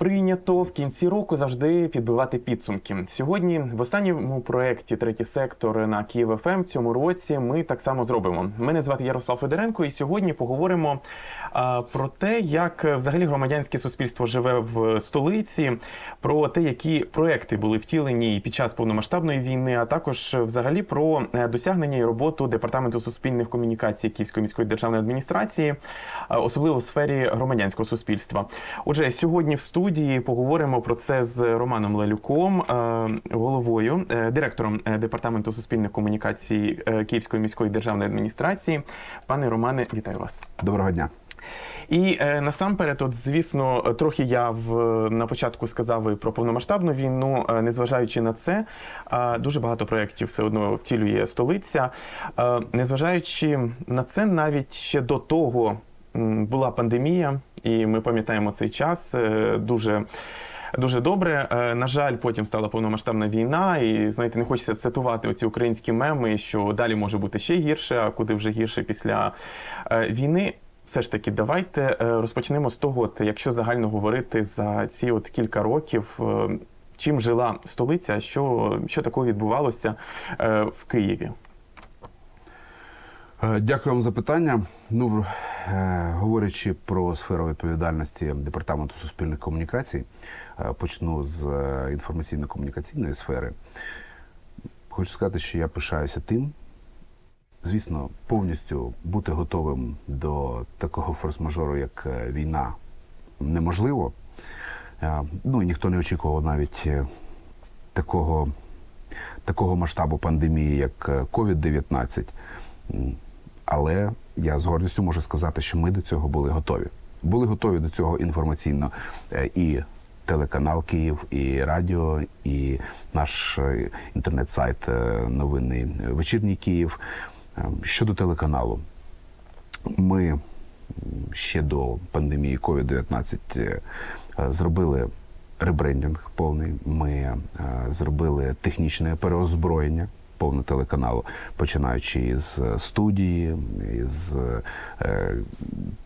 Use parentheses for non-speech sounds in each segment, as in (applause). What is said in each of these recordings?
прийнято в кінці року завжди підбивати підсумки. Сьогодні, в останньому проєкті Третій сектор на Київ ФМ цьому році ми так само зробимо. Мене звати Ярослав Федоренко, і сьогодні поговоримо а, про те, як взагалі громадянське суспільство живе в столиці, про те, які проекти були втілені під час повномасштабної війни, а також взагалі про е, досягнення і роботу департаменту суспільних комунікацій Київської міської державної адміністрації, особливо в сфері громадянського суспільства. Отже, сьогодні в студії поговоримо про це з Романом Лелюком, е, головою, е, директором е, департаменту суспільних комунікацій Київської міської державної адміністрації. Пане Романе, вітаю вас. Доброго дня. І е, насамперед, от звісно, трохи я в на початку сказав і про повномасштабну війну. Е, незважаючи на це, е, дуже багато проєктів все одно втілює столиця. Е, незважаючи на це, навіть ще до того була пандемія, і ми пам'ятаємо цей час е, дуже. Дуже добре. Е, На жаль, потім стала повномасштабна війна, і знаєте, не хочеться цитувати оці українські меми, що далі може бути ще гірше, а куди вже гірше після е, війни. Все ж таки, давайте розпочнемо з того, от, якщо загально говорити за ці от кілька років, чим жила столиця, що, що такого відбувалося в Києві. Е, Дякую вам за питання. Ну, е, говорячи про сферу відповідальності департаменту суспільних комунікацій, е, почну з інформаційно-комунікаційної сфери. Хочу сказати, що я пишаюся тим. Звісно, повністю бути готовим до такого форс-мажору, як війна, неможливо. Ну, і ніхто не очікував навіть такого, такого масштабу пандемії, як е, COVID-19. Але я з гордістю можу сказати, що ми до цього були готові. Були готові до цього інформаційно е, і телеканал Київ, і радіо, і наш е, інтернет-сайт е, новинний Вечірній Київ. Щодо телеканалу, ми ще до пандемії COVID-19 е, е, зробили ребрендинг повний. Ми зробили технічне переозброєння повне телеканалу, починаючи з студії, із е,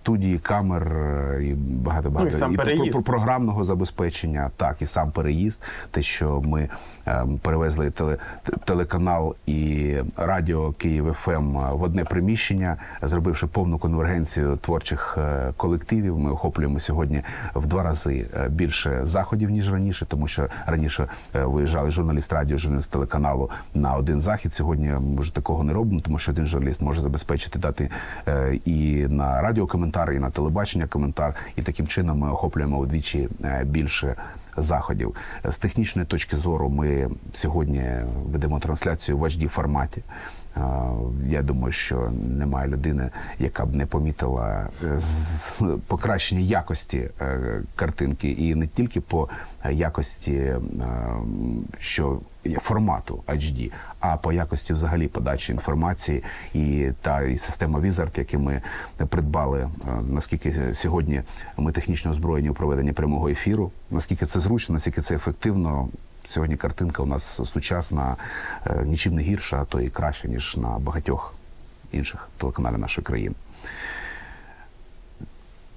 студії камер е, і багато багато Ну, і сам про- про- програмного забезпечення, так і сам переїзд. Те, що ми е, перевезли теле, телеканал і радіо Київ ФМ в одне приміщення, зробивши повну конвергенцію творчих е, колективів. Ми охоплюємо сьогодні в два рази е, більше заходів ніж раніше, тому що раніше е, виїжджали журналіст радіо, журналіст телеканалу на один захід. Сьогодні ми вже такого не робимо, тому що один журналіст може забезпечити дати е, і на радіо коментар, і на телебачення коментар. І таким чином ми охоплюємо вдвічі е, більше заходів. З технічної точки зору ми сьогодні ведемо трансляцію в HD форматі. Е, Я думаю, що немає людини, яка б не помітила покращення якості картинки, і не тільки по якості, що формату HD, а по якості взагалі подачі інформації і та і система Wizard, які ми придбали. е, Наскільки сьогодні ми технічно озброєні у проведенні прямого ефіру, наскільки це зручно, наскільки це ефективно. Сьогодні картинка у нас сучасна, е, нічим не гірша, а то і краще, ніж на багатьох інших телеканалів нашої країни.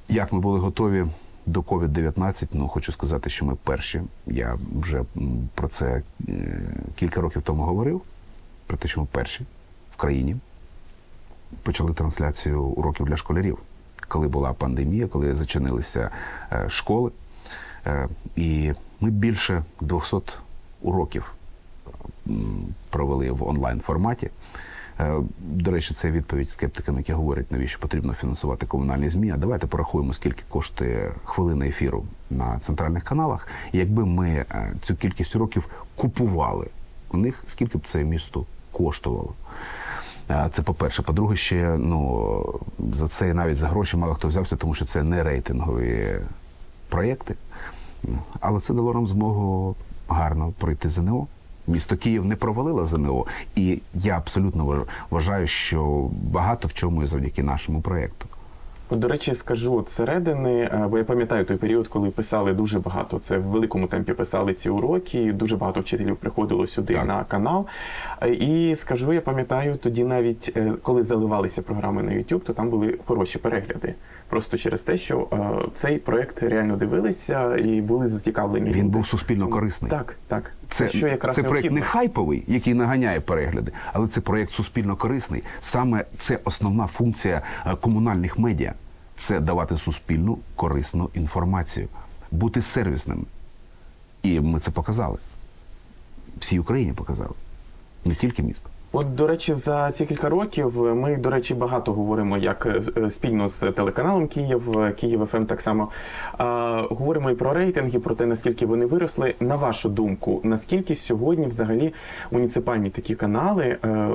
Як ми були готові до COVID-19, ну хочу сказати, що ми перші. Я вже про це е, кілька років тому говорив, про те, що ми перші в країні почали трансляцію уроків для школярів, коли була пандемія, коли зачинилися е, школи. Е, І ми більше 200 уроків провели в онлайн форматі. Е, До речі, це відповідь скептикам, які говорять, навіщо потрібно фінансувати комунальні змі. А давайте порахуємо, скільки коштує хвилина ефіру на центральних каналах. Якби ми е, цю кількість уроків купували у них, скільки б це місто коштувало? Е, Це по-перше. По-друге, ще ну за це навіть за гроші мало хто взявся, тому що це не рейтингові проєкти. Але це дало нам змогу гарно пройти ЗНО. Місто Київ не провалило ЗНО, і я абсолютно вваж- вважаю, що багато в чому і завдяки нашому проєкту. До речі, скажу от середини, е, бо я пам'ятаю той період, коли писали дуже багато. Це в великому темпі писали ці уроки. Дуже багато вчителів приходило сюди Так. на канал. Е, І скажу, я пам'ятаю, тоді навіть е, коли заливалися програми на YouTube, то там були хороші перегляди. Просто через те, що е, цей проект реально дивилися і були зацікавлені. Він був суспільно корисний. Так, так. Це, що якраз це проєкт не хайповий, який наганяє перегляди, але це проєкт суспільно корисний. Саме це основна функція е, комунальних медіа це давати суспільну корисну інформацію, бути сервісними. І ми це показали. Всій Україні показали, не тільки місто. От, до речі, за ці кілька років ми, до речі, багато говоримо як е, е, спільно з телеканалом Київ, е, Київ ФМ так само. А, говоримо і про рейтинги, про те, наскільки вони виросли. На вашу думку, наскільки сьогодні взагалі муніципальні такі канали, е,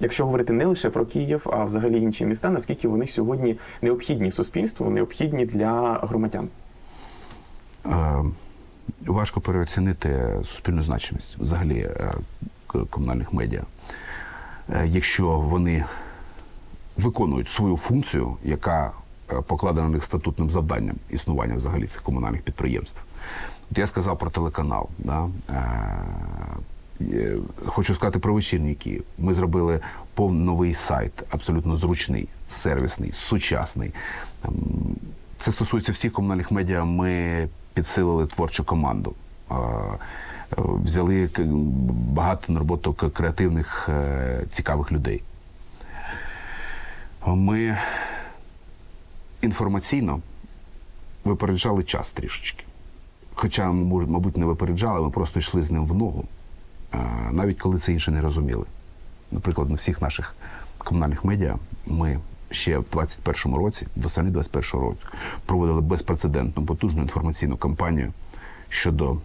якщо говорити не лише про Київ, а взагалі інші міста, наскільки вони сьогодні необхідні суспільству, необхідні для громадян? Е, важко переоцінити суспільну значимість взагалі е, комунальних медіа. Е, Якщо вони виконують свою функцію, яка е, покладена на них статутним завданням існування взагалі цих комунальних підприємств. От я сказав про телеканал. Да? Е, Хочу сказати про вечірній Київ. Ми зробили повний новий сайт, абсолютно зручний, сервісний, сучасний. Ем, Це стосується всіх комунальних медіа. Ми підсилили творчу команду. Взяли багато на роботу креативних, е, цікавих людей. Ми інформаційно випереджали час трішечки. Хоча, мабуть, не випереджали, ми просто йшли з ним в ногу, е, навіть коли це інше не розуміли. Наприклад, на всіх наших комунальних медіа ми ще в 21-му році, восени 21-го року, проводили безпрецедентну потужну інформаційну кампанію щодо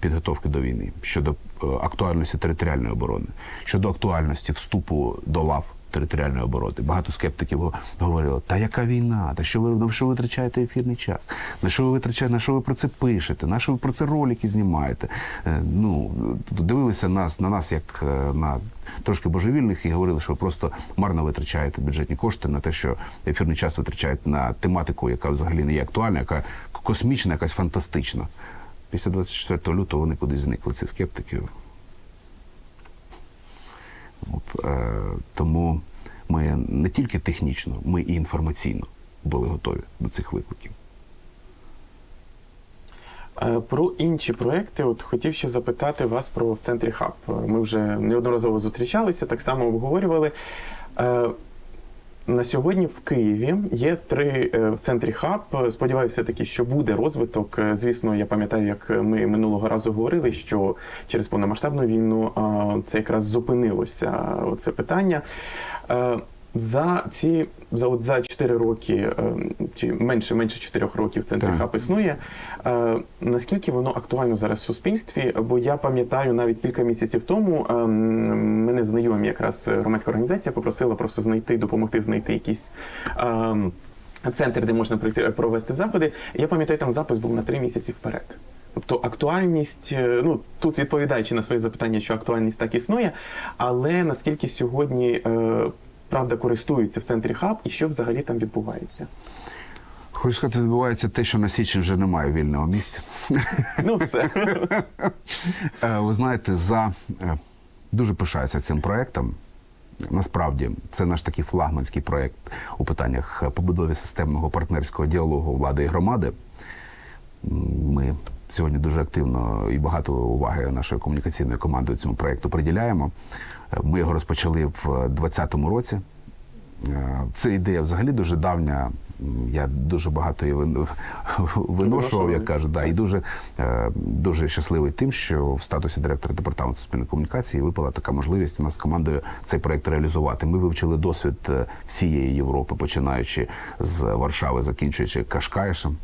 підготовки до війни, щодо е, актуальності територіальної оборони, щодо актуальності вступу до лав територіальної оборони. Багато скептиків говорили, та яка війна? Та що ви на що ви витрачаєте ефірний час? На що ви витрачаєте, на що ви про це пишете? На що ви про це ролики знімаєте? Е, Ну дивилися нас на нас як е, на трошки божевільних і говорили, що ви просто марно витрачаєте бюджетні кошти на те, що ефірний час витрачаєте на тематику, яка взагалі не є актуальна, яка космічна, якась фантастична. Після 24 лютого вони кудись зникли, ці скептики. От, е, тому ми не тільки технічно, ми і інформаційно були готові до цих викликів. Е, Про інші проекти, от хотів ще запитати вас про в центрі хаб. Е, Ми вже неодноразово зустрічалися, так само обговорювали. Е, На сьогодні в Києві є три е, в центрі хаб. Е, Сподіваюся, все-таки, що буде розвиток. Е, Звісно, я пам'ятаю, як ми минулого разу говорили, що через повномасштабну війну це якраз зупинилося це питання. Е, За ці за от за 4 роки, е, чи менше менше 4 років центр хаб існує. Е, Наскільки воно актуально зараз в суспільстві? Бо я пам'ятаю навіть кілька місяців тому ем, мене знайомі якраз громадська організація попросила просто знайти, допомогти знайти якісь. Центр, де можна прийти провести заходи. Я пам'ятаю, там запис був на три місяці вперед. Тобто актуальність, е, ну тут відповідаючи на своє запитання, що актуальність так існує, але наскільки сьогодні е, правда користуються в центрі хаб і що взагалі там відбувається? Хочу сказати, відбувається те, що на Січі вже немає вільного місця. Ну все. Е, Ви знаєте, за е, дуже пишаюся цим проектом. Насправді, це наш такий флагманський проект у питаннях побудови системного партнерського діалогу влади і громади. Ми сьогодні дуже активно і багато уваги нашої комунікаційної команди цьому проекту приділяємо. Е, Ми його розпочали в 2020 році. Е, Це ідея взагалі дуже давня. Я дуже багато її (laughs) виношував, як кажуть, да, і дуже, е, дуже щасливий тим, що в статусі директора департаменту суспільної комунікації випала така можливість у нас з командою цей проект реалізувати. Ми вивчили досвід е, всієї Європи, починаючи з Варшави, закінчуючи Кашкаєшем.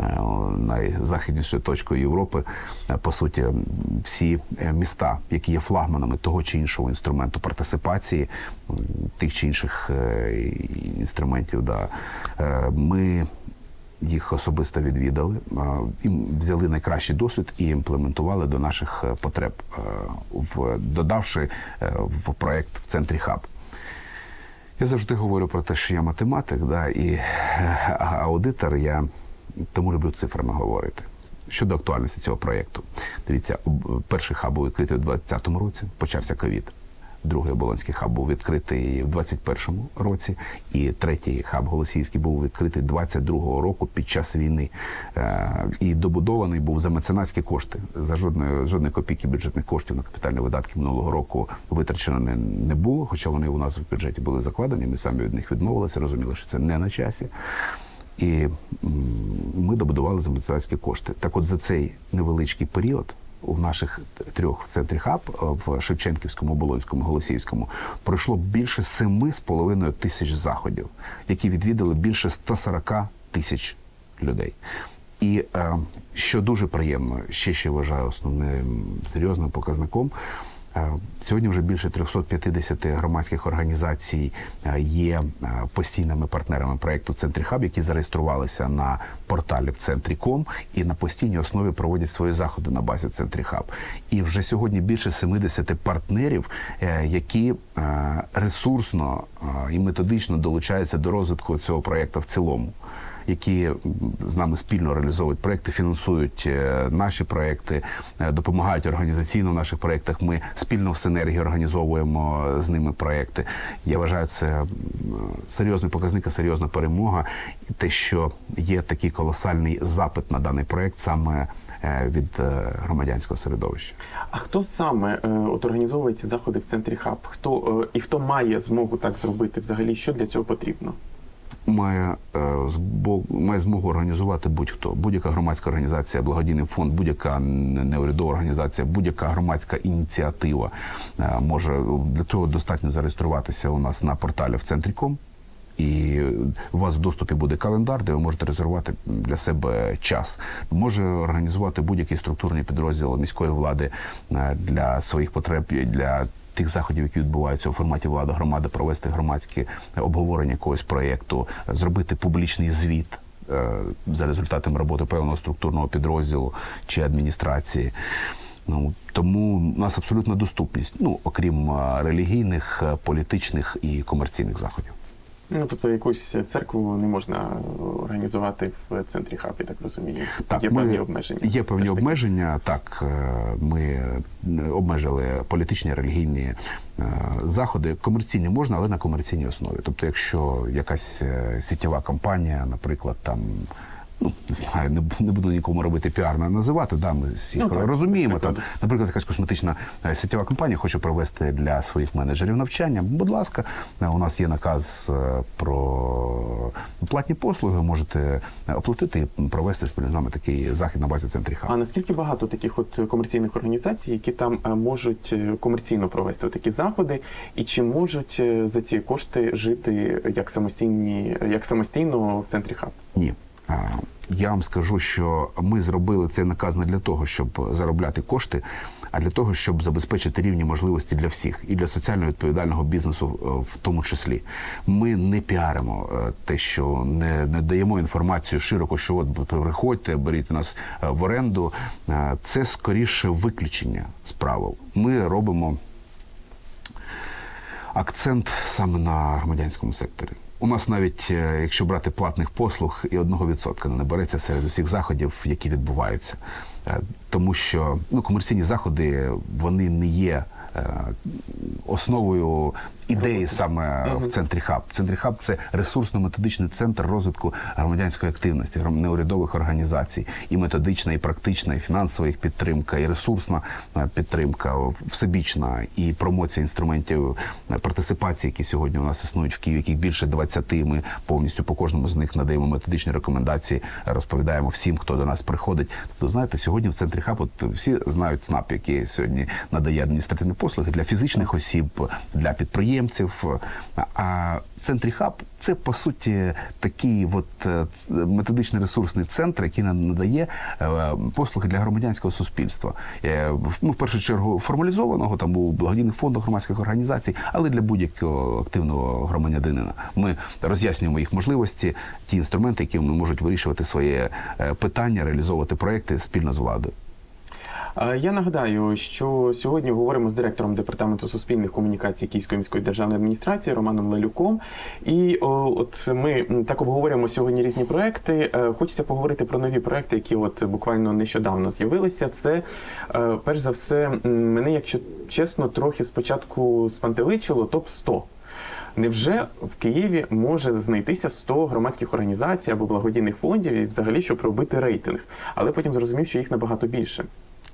Е, Найзахіднішою точкою Європи, Е, по суті, всі е, міста, які є флагманами того чи іншого інструменту партисипації, тих чи інших інструментів, да, ми їх особисто відвідали, взяли найкращий досвід і імплементували до наших потреб, додавши в проект в центрі хаб. Я завжди говорю про те, що я математик, да, і аудитор, я тому люблю цифрами говорити. Щодо актуальності цього проєкту. Дивіться, перший хаб був відкритий у 2020 році, почався ковід. Другий оболонський хаб був відкритий в 2021 році, і третій хаб Голосіївський був відкритий 22-го року під час війни. Е, І добудований був за меценатські кошти. За жодної жодної копійки бюджетних коштів на капітальні видатки минулого року витрачено не, не було, хоча вони у нас в бюджеті були закладені. Ми самі від них відмовилися, розуміли, що це не на часі. І ми добудували за меценатські кошти. Так от за цей невеличкий період у наших трьох в центрі хаб е, в Шевченківському, Болонському, Голосіївському пройшло більше 7,5 тисяч заходів, які відвідали більше 140 тисяч людей. І е, що дуже приємно, ще ще вважаю основним серйозним показником. Е, Сьогодні вже більше 350 громадських організацій е, є е, постійними партнерами проєкту Центрі Хаб, які зареєструвалися на порталі в центрі Ком і на постійній основі проводять свої заходи на базі Центрі Хаб. І вже сьогодні більше 70 партнерів, які ресурсно і методично долучаються до розвитку цього проєкту в цілому які з нами спільно реалізовують проекти, фінансують е, наші проекти, е, допомагають організаційно в наших проектах. Ми спільно в синергії організовуємо з ними проекти. Я вважаю, це серйозний показник, серйозна перемога. І те, що є такий колосальний запит на даний проект саме е, від е, громадянського середовища. А хто саме е, от організовує ці заходи в центрі хаб? Хто е, і хто має змогу так зробити? Взагалі, що для цього потрібно? Має, е, має змогу організувати будь-хто, будь-яка громадська організація, благодійний фонд, будь-яка неурядова організація, будь-яка громадська ініціатива е, може для цього достатньо зареєструватися у нас на порталі в центрі ком. І у вас в доступі буде календар, де ви можете резервувати для себе час. Може організувати будь-який структурний підрозділ міської влади е, для своїх потреб для тих заходів, які відбуваються у форматі влада громади, провести громадські обговорення якогось проєкту, зробити публічний звіт. е, За результатами роботи певного структурного підрозділу чи адміністрації. Ну тому у нас абсолютна доступність, ну окрім е, релігійних, е, політичних і комерційних заходів. Ну тобто якусь церкву не можна організувати в центрі хаб, я так розумію. є ми- певні обмеження. Є певні обмеження. Так, е, ми е, обмежили політичні релігійні е, заходи. Комерційні можна, але на комерційній основі. Тобто, якщо якась сітєва компанія, наприклад, там. Ну, не знаю, не, не буду нікому робити піарно називати. Да, ми всіх Ну, так, розуміємо. Там, наприклад. наприклад, якась косметична е, сітєва компанія хоче провести для своїх менеджерів навчання. Будь ласка, е, у нас є наказ е, про платні послуги. Можете оплатити і провести спільно з нами такий захід на базі центрі хаб. А наскільки багато таких от комерційних організацій, які там можуть комерційно провести такі заходи, і чи можуть за ці кошти жити як самостійні, як самостійно в центрі хаб? Ні. Я вам скажу, що ми зробили цей наказ не для того, щоб заробляти кошти, а для того, щоб забезпечити рівні можливості для всіх і для соціально відповідального бізнесу е, в тому числі. Ми не піаримо е, те, що не, не даємо інформацію широко, що от приходьте, беріть нас е, в оренду. Це скоріше виключення з правил. Ми робимо акцент саме на громадянському секторі. У нас навіть, е, якщо брати платних послуг, і одного відсотка не набереться серед усіх заходів, які відбуваються. Е, Тому що ну, комерційні заходи вони не є е, основою ідеї саме в центрі хаб. Центрі хаб це ресурсно-методичний центр розвитку громадянської активності, неурядових організацій, і методична, і практична, і фінансова їх підтримка, і ресурсна е, підтримка, всебічна, і промоція інструментів е, партисипації, які сьогодні у нас існують в Києві, яких більше 20. Ми повністю по кожному з них надаємо методичні рекомендації, розповідаємо всім, хто до нас приходить. Тобто, знаєте, сьогодні в центрі хаб, от всі знають ЦНАП, який сьогодні надає адміністративні послуги для фізичних осіб, для підприємців. А центрі хаб це по суті такий от е, методичний ресурсний центр, який на- надає е, послуги для громадянського суспільства. Е, Ну, в першу чергу формалізованого там у благодійних фондах громадських організацій, але для будь-якого активного громадянина. Ми роз'яснюємо їх можливості, ті інструменти, які вони можуть вирішувати своє е, питання, реалізовувати проекти спільно з владою. Я нагадаю, що сьогодні говоримо з директором департаменту суспільних комунікацій Київської міської державної адміністрації Романом Лелюком. І от ми так обговорюємо сьогодні різні проекти. Е, Хочеться поговорити про нові проекти, які от буквально нещодавно з'явилися. Це е, перш за все, мене, якщо чесно, трохи спочатку спантеличило топ 100 Невже в Києві може знайтися 100 громадських організацій або благодійних фондів і взагалі, щоб робити рейтинг? Але потім зрозумів, що їх набагато більше.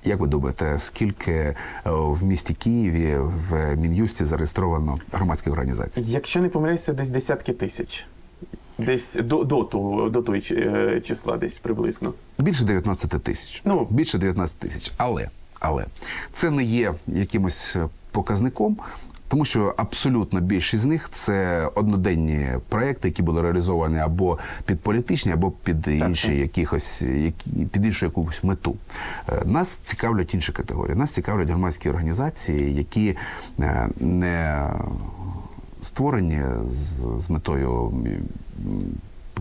Як ви думаєте, скільки е, в місті Києві в Мін'юсті зареєстровано громадських організацій? Якщо не помиляюся, десь десятки тисяч. Десь до, до, того, до той е, числа, десь приблизно. Більше 19 тисяч. Ну. більше 19 тисяч. Але, але це не є якимось е, показником. Тому що абсолютно більшість з них це одноденні проекти, які були реалізовані або під політичні, або під інші так. якихось які під іншу якусь мету. Е, Нас цікавлять інші категорії. Нас цікавлять громадські організації, які е, не створені з, з метою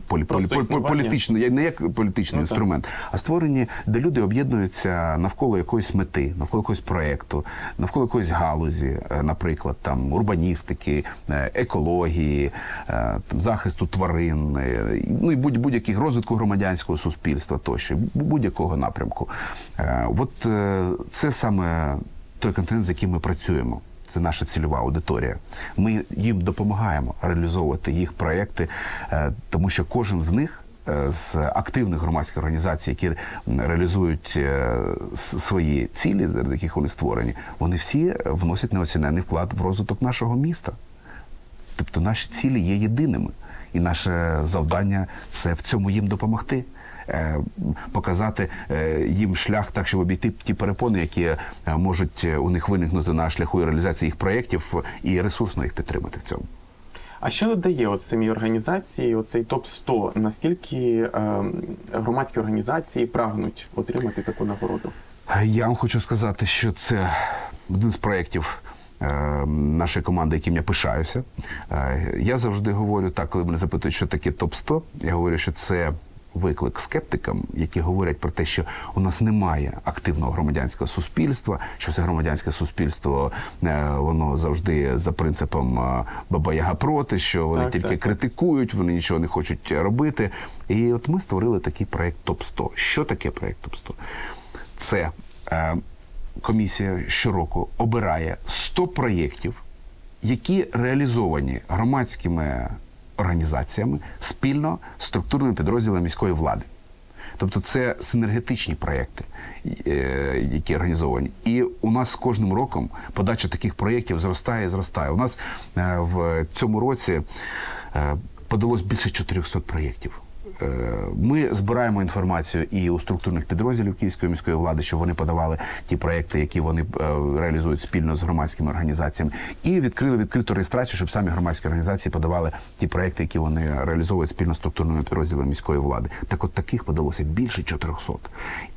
полі, полі, полі, політично, не як політичний Ну, так. інструмент, а створені, де люди об'єднуються навколо якоїсь мети, навколо якогось проєкту, навколо якоїсь галузі, е, наприклад, там урбаністики, е, екології, е, там, захисту тварин, ну і будь- будь-яких розвитку громадянського суспільства тощо, бу- будь-якого напрямку. От це саме той контент, з яким ми працюємо. Це наша цільова аудиторія. Ми їм допомагаємо реалізовувати їх проекти, е, тому що кожен з них. е, З активних громадських організацій, які реалізують е, свої цілі, заради яких вони створені, вони всі вносять неоцінений вклад в розвиток нашого міста. Тобто наші цілі є єдиними, і наше завдання це в цьому їм допомогти. Е, Показати е, їм шлях так, щоб обійти ті перепони, які е, можуть у них виникнути на шляху реалізації їх проєктів, і ресурсно їх підтримати в цьому. А що дає от самій організації оцей топ 100 Наскільки е, громадські організації прагнуть отримати таку нагороду? Я вам хочу сказати, що це один з проєктів е, нашої команди, яким я пишаюся. Е, Я завжди говорю так, коли мене запитують, що таке топ 100 я говорю, що це. Виклик скептикам, які говорять про те, що у нас немає активного громадянського суспільства, що це громадянське суспільство е, воно завжди за принципом е, баба яга проти, що вони Так, тільки так. критикують, вони нічого не хочуть робити. І от ми створили такий проект топ 100 Що таке проект топ 100 Це е, комісія щороку обирає 100 проєктів, які реалізовані громадськими організаціями спільно з структурними підрозділами міської влади. Тобто це синергетичні проєкти, е, які організовані. І у нас кожним роком подача таких проєктів зростає і зростає. У нас е, в цьому році е, подалось більше 400 проєктів. Е, Ми збираємо інформацію і у структурних підрозділів Київської міської влади, щоб вони подавали ті проекти, які вони е, реалізують спільно з громадськими організаціями, і відкрили відкриту реєстрацію, щоб самі громадські організації подавали ті проекти, які вони реалізовують спільно з структурними підрозділами міської влади. Так, от таких подалося більше 400.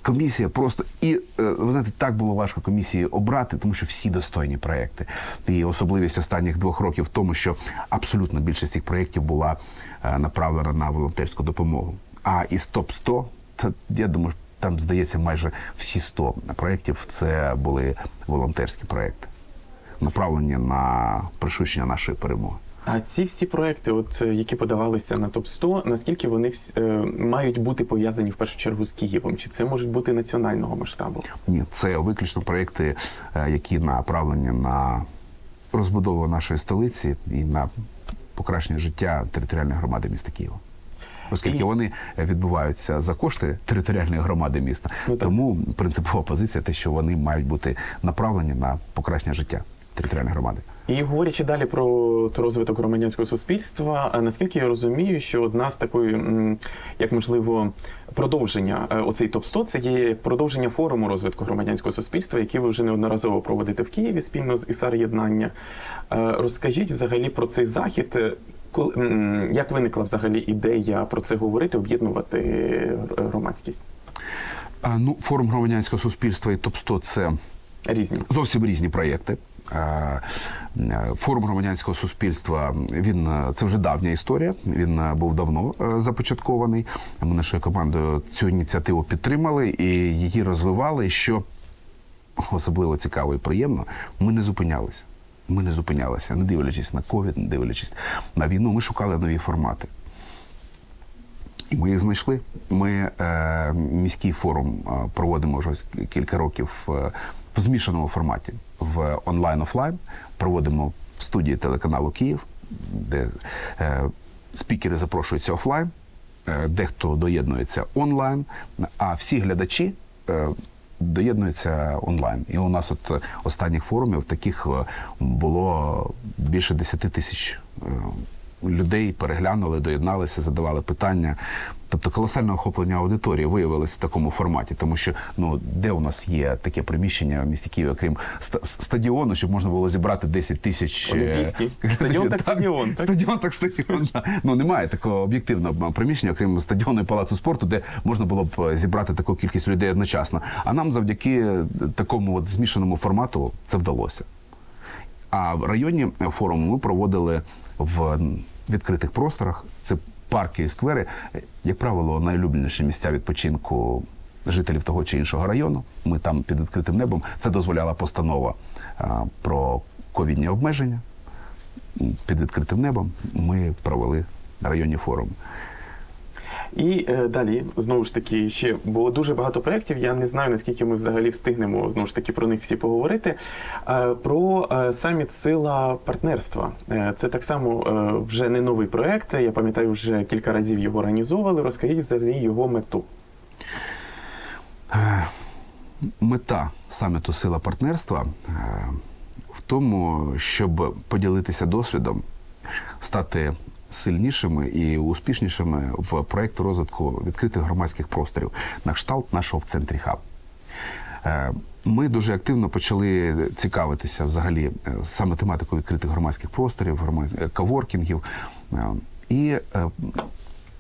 Комісія просто і е, ви знаєте, так було важко комісії обрати, тому що всі достойні проекти. І особливість останніх двох років в тому, що абсолютно більшість цих проєктів була направлена на волонтерську допомогу. А із топ 100 то я думаю, там здається майже всі 100 проєктів це були волонтерські проєкти, направлені на пришвидшення нашої перемоги. А ці всі проекти, от е, які подавалися на топ 100 наскільки вони вс- е, мають бути пов'язані в першу чергу з Києвом? Чи це можуть бути національного масштабу? Ні, це виключно проєкти, е, які направлені на розбудову нашої столиці і на покращення життя територіальної громади міста Києва. Оскільки вони відбуваються за кошти територіальної громади міста, Ну, тому принципова позиція те, що вони мають бути направлені на покращення життя територіальної громади. І говорячи далі про розвиток громадянського суспільства, наскільки я розумію, що одна з такої, як можливо, продовження е, оцей топ 100 це є продовження форуму розвитку громадянського суспільства, який ви вже неодноразово проводите в Києві спільно з ІСАР Єднання. Е, Розкажіть взагалі про цей захід. Коли- Як виникла взагалі ідея про це говорити, об'єднувати е, громадськість? А, Ну, форум громадянського суспільства і топ 100 це Різні. зовсім різні проєкти. Е, Форум громадянського суспільства він е, це вже давня історія. Він був давно започаткований. Ми нашою командою цю ініціативу підтримали і її розвивали. Що особливо цікаво і приємно, ми не зупинялися. Ми не зупинялися, не дивлячись на ковід, не дивлячись на війну. Ми шукали нові формати. І ми їх знайшли. Ми е, міський форум е, проводимо вже кілька років е, в змішаному форматі в онлайн-офлайн. Проводимо в студії телеканалу Київ, де е, спікери запрошуються офлайн, е, дехто доєднується онлайн, а всі глядачі. Е, Доєднуються онлайн. І у нас от е, останніх форумів таких е, було більше 10 тисяч е, людей переглянули, доєдналися, задавали питання. Тобто колосальне охоплення аудиторії виявилось в такому форматі, тому що ну де у нас є таке приміщення в місті Києві, окрім стадіону, щоб можна було зібрати 10 тисяч е, (laughs) Стадіон так стадіон, так? Стадіон так стадіон. Ну немає такого об'єктивного приміщення, окрім стадіону і палацу спорту, де можна було б зібрати таку кількість людей одночасно. А нам завдяки такому от змішаному формату це вдалося. А в районні форуму ми проводили в відкритих просторах. Це парки і сквери, як правило, найулюбленіші місця відпочинку жителів того чи іншого району. Ми там під відкритим небом. Це дозволяла постанова про ковідні обмеження. Під відкритим небом ми провели районні форуми. І е, далі знову ж таки ще було дуже багато проєктів. Я не знаю наскільки ми взагалі встигнемо знову ж таки про них всі поговорити. Е, про е, саміт Сила партнерства. Е, це так само е, вже не новий проєкт. Я пам'ятаю, вже кілька разів його організовували. Розкажіть взагалі його мету. Мета саміту Сила партнерства е, в тому, щоб поділитися досвідом, стати сильнішими і успішнішими в проєкту розвитку відкритих громадських просторів на кшталт нашого в центрі хаб. Е, Ми дуже активно почали цікавитися взагалі е, саме тематикою відкритих громадських просторів, е, каворкінгів. І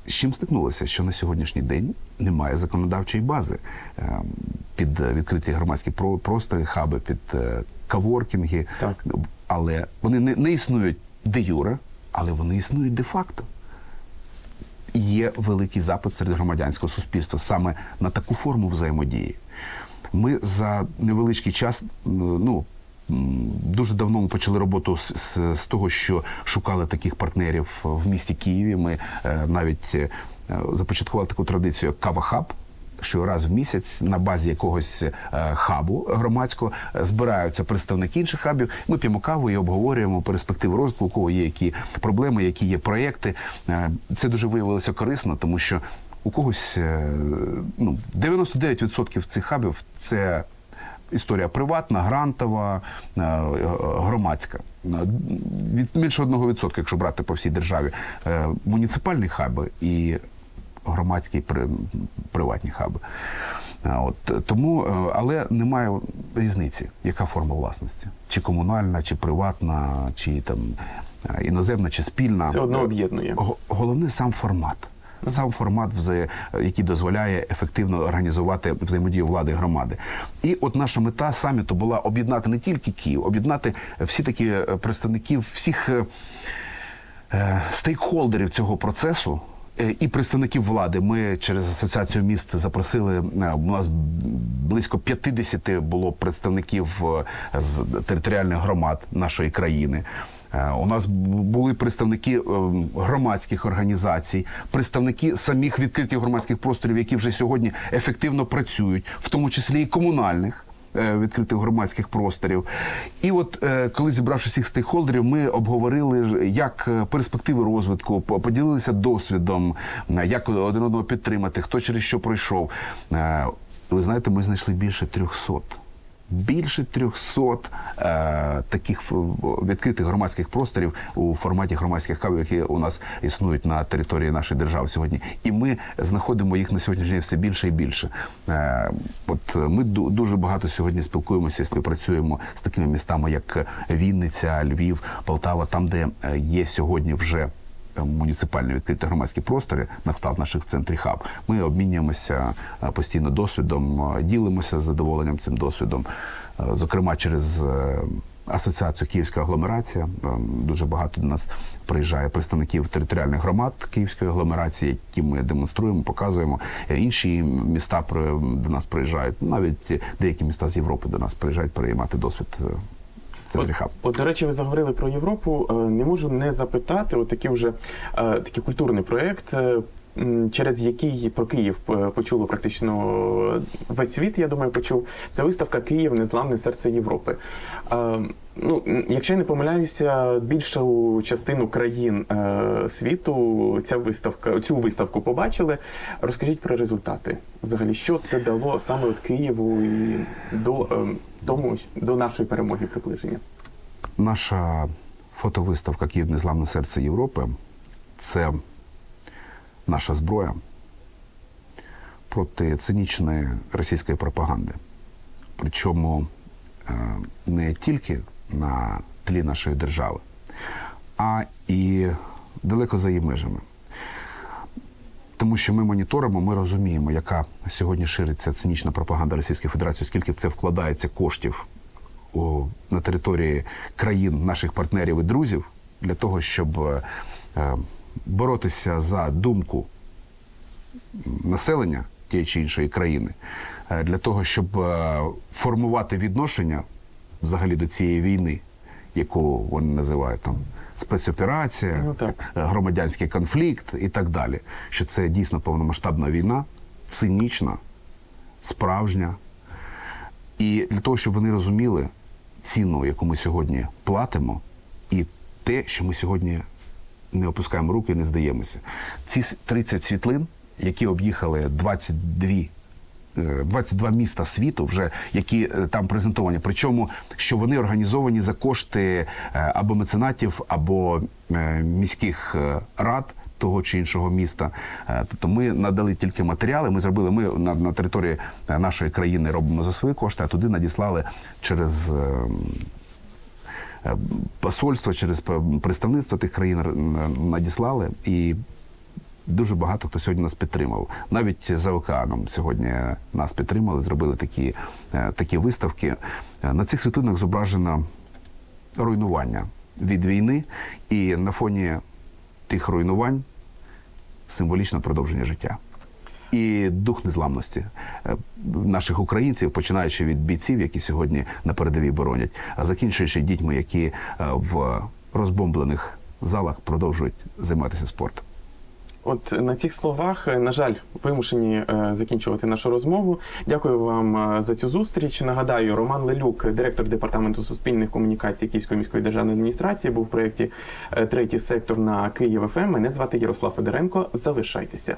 з чим стикнулися, що на сьогоднішній день немає законодавчої бази під відкриті громадські про- простори, хаби, під каворкінги. Так. Але вони не, не існують де юре, але вони існують де-факто. Є великий запит серед громадянського суспільства саме на таку форму взаємодії. Ми за невеличкий час, ну дуже давно ми почали роботу з, з, з того, що шукали таких партнерів в місті Києві. Ми е, навіть е, започаткували таку традицію як кава-хаб. Що раз в місяць на базі якогось е, хабу громадського е, збираються представники інших хабів. Ми п'ємо каву і обговорюємо перспективи розвитку, у кого є які проблеми, які є проєкти. Е, Це дуже виявилося корисно, тому що у когось ну, 99% цих хабів це історія приватна, грантова, громадська. Від менше одного відсотка, якщо брати по всій державі, муніципальні хаби і громадські при- приватні хаби. От тому, е, але немає різниці, яка форма власності, чи комунальна, чи приватна, чи там е, іноземна, чи спільна. Це одно об'єднує. Головне сам формат. Сам формат, який дозволяє ефективно організувати взаємодію влади і громади. І от наша мета саміту була об'єднати не тільки Київ, об'єднати всі такі е, представників всіх стейкхолдерів цього процесу. Е, І представників влади ми через асоціацію міст запросили. е, У нас близько 50 було представників е, з територіальних громад нашої країни. У нас були представники громадських організацій, представники самих відкритих громадських просторів, які вже сьогодні ефективно працюють, в тому числі і комунальних відкритих громадських просторів. І от е, коли зібравши всіх стейкхолдерів, ми обговорили як е, перспективи розвитку, поділилися досвідом, е, як один одного підтримати, хто через що пройшов. Е, Ви знаєте, ми знайшли більше 300 більше 300 е, таких відкритих громадських просторів у форматі громадських кавів, які у нас існують на території нашої держави сьогодні. І ми знаходимо їх на сьогоднішній день все більше і більше. Е, от ми ду- дуже багато сьогодні спілкуємося і співпрацюємо з такими містами, як Вінниця, Львів, Полтава, там, де е, є сьогодні вже муніципальні відкриті громадські простори на кшталт наших в центрі хаб. Ми обмінюємося е, постійно досвідом, е, ділимося з задоволенням цим досвідом. Е, Зокрема, через е, асоціацію Київська агломерація. Е, Дуже багато до нас приїжджає представників територіальних громад Київської агломерації, які ми демонструємо, показуємо. Е, Інші міста до нас приїжджають. Навіть деякі міста з Європи до нас приїжджають переймати досвід. Це От, рехаб. от, до речі, ви заговорили про Європу. Е, Не можу не запитати, от такий вже е, такий культурний проєкт, е, через який про Київ почуло практично весь світ, я думаю, почув. Це виставка Київ незламне серце Європи. Ну, якщо я не помиляюся, більшу частину країн е, світу ця виставка, цю виставку побачили. Розкажіть про результати. Взагалі, що це дало саме от Києву і до, е, тому, до нашої перемоги приближення? Наша фотовиставка Київ незламне серце Європи це наша зброя проти цинічної російської пропаганди. Причому е, не тільки на тлі нашої держави, а і далеко за її межами. Тому що ми моніторимо, ми розуміємо, яка сьогодні шириться цинічна пропаганда Російської Федерації, скільки в це вкладається коштів у, на території країн наших партнерів і друзів для того, щоб е, е, боротися за думку населення тієї чи іншої країни, е, для того, щоб е, формувати відношення взагалі до цієї війни, яку вони називають там спецоперація, Ну, так. е, громадянський конфлікт і так далі. Що це дійсно повномасштабна війна, цинічна, справжня. І для того, щоб вони розуміли ціну, яку ми сьогодні платимо, і те, що ми сьогодні не опускаємо руки і не здаємося. Ці с- 30 світлин, які об'їхали 22 е, 22 міста світу, вже які е, там презентовані. Причому що вони організовані за кошти е, або меценатів, або е, міських е, рад. Того чи іншого міста, Е, тобто ми надали тільки матеріали. Ми зробили. Ми на, на території е, нашої країни робимо за свої кошти, а туди надіслали через е, е, посольство, через представництво тих країн надіслали і. Дуже багато хто сьогодні нас підтримав. Навіть за океаном сьогодні нас підтримали, зробили такі, е, такі виставки. Е, На цих світлинах зображено руйнування від війни, і на фоні тих руйнувань символічне продовження життя. І дух незламності е, наших українців, починаючи від бійців, які сьогодні на передовій боронять, а закінчуючи дітьми, які в розбомблених залах продовжують займатися спортом. От на цих словах, е, на жаль, вимушені е, закінчувати нашу розмову. Дякую вам е, за цю зустріч. Нагадаю, Роман Лелюк, директор департаменту суспільних комунікацій Київської міської державної адміністрації, був в проєкті Третій сектор на Київ ФМ. Мене звати Ярослав Федоренко. Залишайтеся.